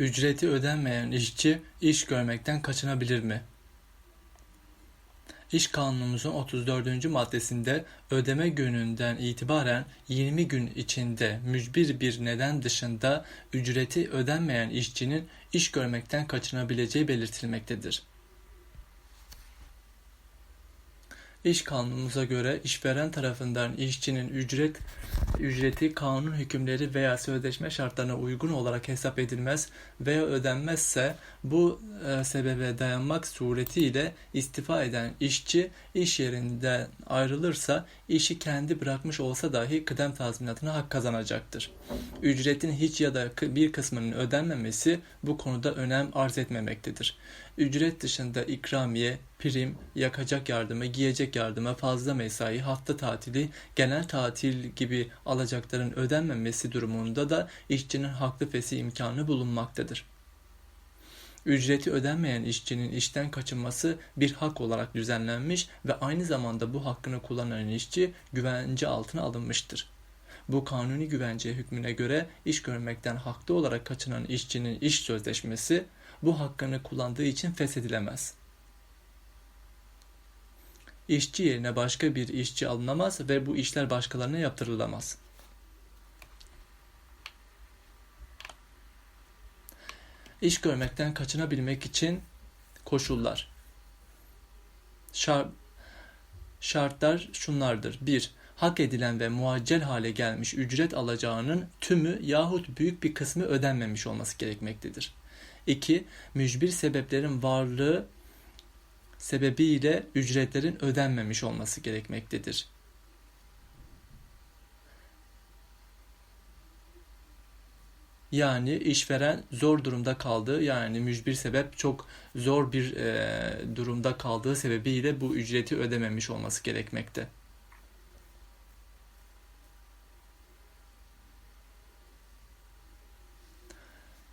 Ücreti ödenmeyen işçi iş görmekten kaçınabilir mi? İş Kanunumuzun 34. maddesinde ödeme gününden itibaren 20 gün içinde mücbir bir neden dışında ücreti ödenmeyen işçinin iş görmekten kaçınabileceği belirtilmektedir. İş kanunumuza göre işveren tarafından işçinin ücret ücreti kanun hükümleri veya sözleşme şartlarına uygun olarak hesap edilmez veya ödenmezse bu e, sebebe dayanmak suretiyle istifa eden işçi iş yerinden ayrılırsa işi kendi bırakmış olsa dahi kıdem tazminatına hak kazanacaktır. Ücretin hiç ya da bir kısmının ödenmemesi bu konuda önem arz etmemektedir. Ücret dışında ikramiye, prim, yakacak yardımı, giyecek yardımı, fazla mesai, hafta tatili, genel tatil gibi alacakların ödenmemesi durumunda da işçinin haklı fesih imkanı bulunmaktadır. Ücreti ödenmeyen işçinin işten kaçınması bir hak olarak düzenlenmiş ve aynı zamanda bu hakkını kullanan işçi güvence altına alınmıştır. Bu kanuni güvence hükmüne göre iş görmekten haklı olarak kaçınan işçinin iş sözleşmesi bu hakkını kullandığı için feshedilemez. İşçi yerine başka bir işçi alınamaz ve bu işler başkalarına yaptırılamaz. İş görmekten kaçınabilmek için koşullar. Şart, şartlar şunlardır. 1. Hak edilen ve muaccel hale gelmiş ücret alacağının tümü yahut büyük bir kısmı ödenmemiş olması gerekmektedir. 2. Mücbir sebeplerin varlığı sebebiyle ücretlerin ödenmemiş olması gerekmektedir. Yani işveren zor durumda kaldığı yani mücbir sebep çok zor bir e, durumda kaldığı sebebiyle bu ücreti ödememiş olması gerekmekte.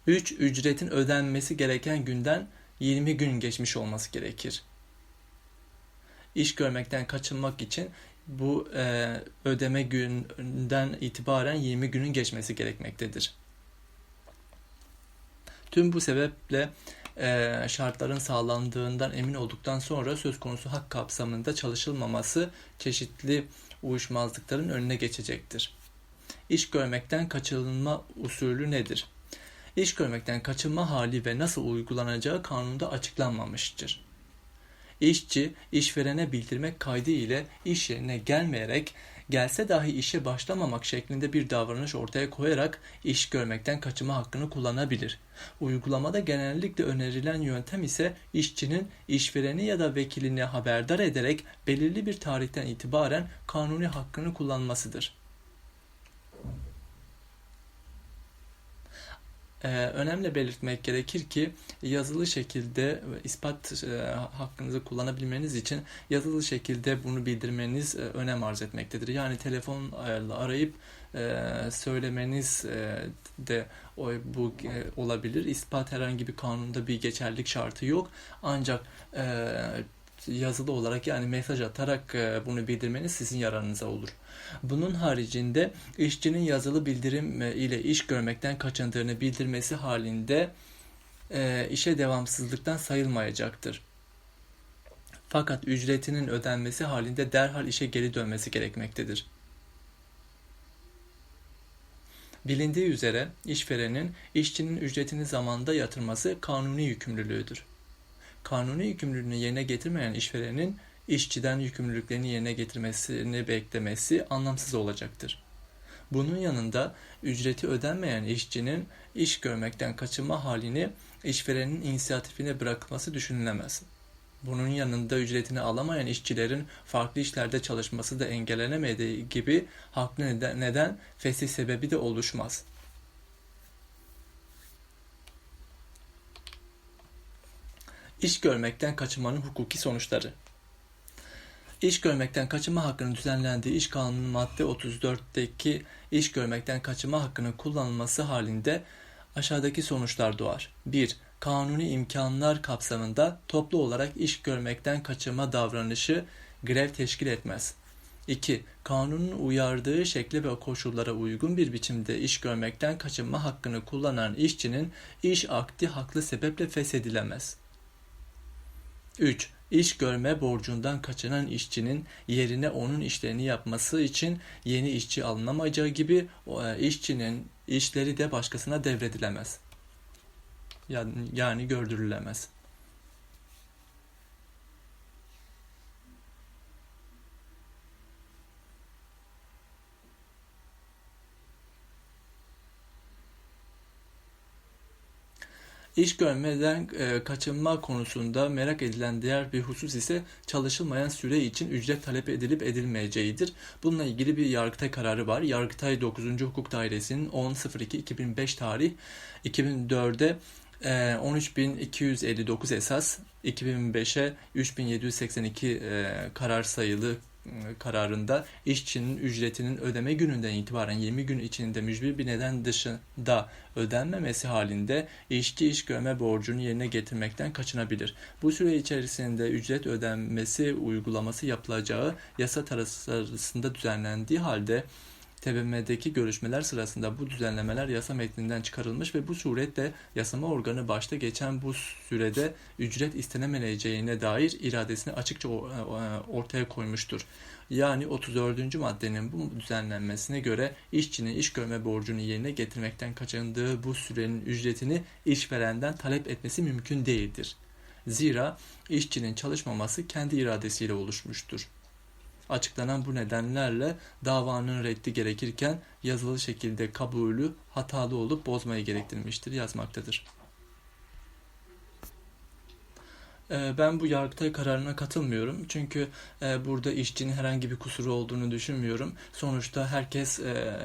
3. Ücretin ödenmesi gereken günden 20 gün geçmiş olması gerekir. İş görmekten kaçınmak için bu e, ödeme günden itibaren 20 günün geçmesi gerekmektedir. Tüm bu sebeple e, şartların sağlandığından emin olduktan sonra söz konusu hak kapsamında çalışılmaması çeşitli uyuşmazlıkların önüne geçecektir. İş görmekten kaçınılma usulü nedir? iş görmekten kaçınma hali ve nasıl uygulanacağı kanunda açıklanmamıştır. İşçi, işverene bildirmek kaydı ile iş yerine gelmeyerek, gelse dahi işe başlamamak şeklinde bir davranış ortaya koyarak iş görmekten kaçınma hakkını kullanabilir. Uygulamada genellikle önerilen yöntem ise işçinin işvereni ya da vekilini haberdar ederek belirli bir tarihten itibaren kanuni hakkını kullanmasıdır. Ee, önemli belirtmek gerekir ki yazılı şekilde ispat e, hakkınızı kullanabilmeniz için yazılı şekilde bunu bildirmeniz e, önem arz etmektedir. Yani telefonla arayıp e, söylemeniz e, de o, bu e, olabilir. İspat herhangi bir kanunda bir geçerlik şartı yok. Ancak e, yazılı olarak yani mesaj atarak e, bunu bildirmeniz sizin yararınıza olur. Bunun haricinde işçinin yazılı bildirim e, ile iş görmekten kaçındığını bildirmesi halinde e, işe devamsızlıktan sayılmayacaktır. Fakat ücretinin ödenmesi halinde derhal işe geri dönmesi gerekmektedir. Bilindiği üzere işverenin işçinin ücretini zamanda yatırması kanuni yükümlülüğüdür kanuni yükümlülüğünü yerine getirmeyen işverenin işçiden yükümlülüklerini yerine getirmesini beklemesi anlamsız olacaktır. Bunun yanında ücreti ödenmeyen işçinin iş görmekten kaçınma halini işverenin inisiyatifine bırakılması düşünülemez. Bunun yanında ücretini alamayan işçilerin farklı işlerde çalışması da engellenemediği gibi haklı neden, neden fesih sebebi de oluşmaz.'' İş görmekten kaçınmanın hukuki sonuçları. İş görmekten kaçınma hakkının düzenlendiği İş Kanunu madde 34'teki iş görmekten kaçınma hakkının kullanılması halinde aşağıdaki sonuçlar doğar. 1. Kanuni imkanlar kapsamında toplu olarak iş görmekten kaçınma davranışı grev teşkil etmez. 2. Kanunun uyardığı şekle ve koşullara uygun bir biçimde iş görmekten kaçınma hakkını kullanan işçinin iş akdi haklı sebeple feshedilemez. 3. İş görme borcundan kaçınan işçinin yerine onun işlerini yapması için yeni işçi alınamayacağı gibi e, işçinin işleri de başkasına devredilemez. Yani, yani gördürülemez. İş görmeden e, kaçınma konusunda merak edilen diğer bir husus ise çalışılmayan süre için ücret talep edilip edilmeyeceğidir. Bununla ilgili bir Yargıtay kararı var. Yargıtay 9. Hukuk Dairesi'nin 10.02.2005 tarih 2004'de 13.259 esas 2005'e 3782 e, karar sayılı kararında işçinin ücretinin ödeme gününden itibaren 20 gün içinde mücbir bir neden dışında ödenmemesi halinde işçi iş görme borcunu yerine getirmekten kaçınabilir. Bu süre içerisinde ücret ödenmesi uygulaması yapılacağı yasa tarafında düzenlendiği halde TBMM'deki görüşmeler sırasında bu düzenlemeler yasa metninden çıkarılmış ve bu suretle yasama organı başta geçen bu sürede ücret istenemeyeceğine dair iradesini açıkça ortaya koymuştur. Yani 34. maddenin bu düzenlenmesine göre işçinin iş görme borcunu yerine getirmekten kaçındığı bu sürenin ücretini işverenden talep etmesi mümkün değildir. Zira işçinin çalışmaması kendi iradesiyle oluşmuştur. Açıklanan bu nedenlerle davanın reddi gerekirken yazılı şekilde kabulü hatalı olup bozmayı gerektirmiştir yazmaktadır. Ee, ben bu Yargıtay kararına katılmıyorum. Çünkü e, burada işçinin herhangi bir kusuru olduğunu düşünmüyorum. Sonuçta herkes e,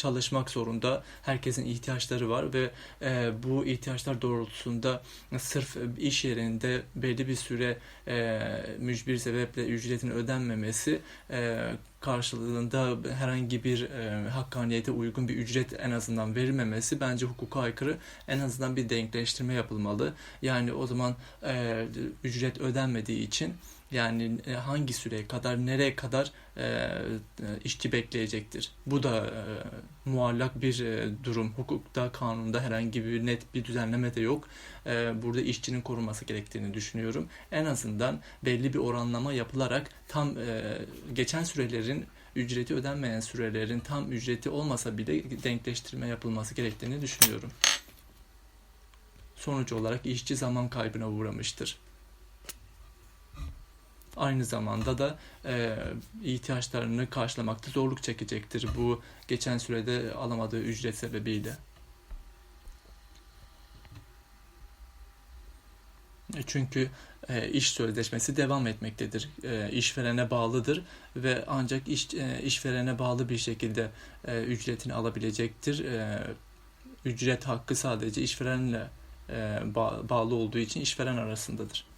çalışmak zorunda. Herkesin ihtiyaçları var ve e, bu ihtiyaçlar doğrultusunda sırf iş yerinde belli bir süre e, mücbir sebeple ücretin ödenmemesi e, karşılığında herhangi bir e, hakkaniyete uygun bir ücret en azından verilmemesi bence hukuka aykırı. En azından bir denkleştirme yapılmalı. Yani o zaman e, ücret ödenmediği için yani e, hangi süreye kadar, nereye kadar e, e, işçi bekleyecektir? Bu da e, muallak bir e, durum. Hukukta, kanunda herhangi bir net bir düzenleme de yok. E, burada işçinin korunması gerektiğini düşünüyorum. En azından belli bir oranlama yapılarak tam e, geçen sürelerin ücreti ödenmeyen sürelerin tam ücreti olmasa bile denkleştirme yapılması gerektiğini düşünüyorum. Sonuç olarak işçi zaman kaybına uğramıştır aynı zamanda da e, ihtiyaçlarını karşılamakta zorluk çekecektir bu geçen sürede alamadığı ücret sebebiyle. Çünkü e, iş sözleşmesi devam etmektedir. E, işverene bağlıdır ve ancak iş e, işverene bağlı bir şekilde e, ücretini alabilecektir. E, ücret hakkı sadece işverenle e, bağlı olduğu için işveren arasındadır.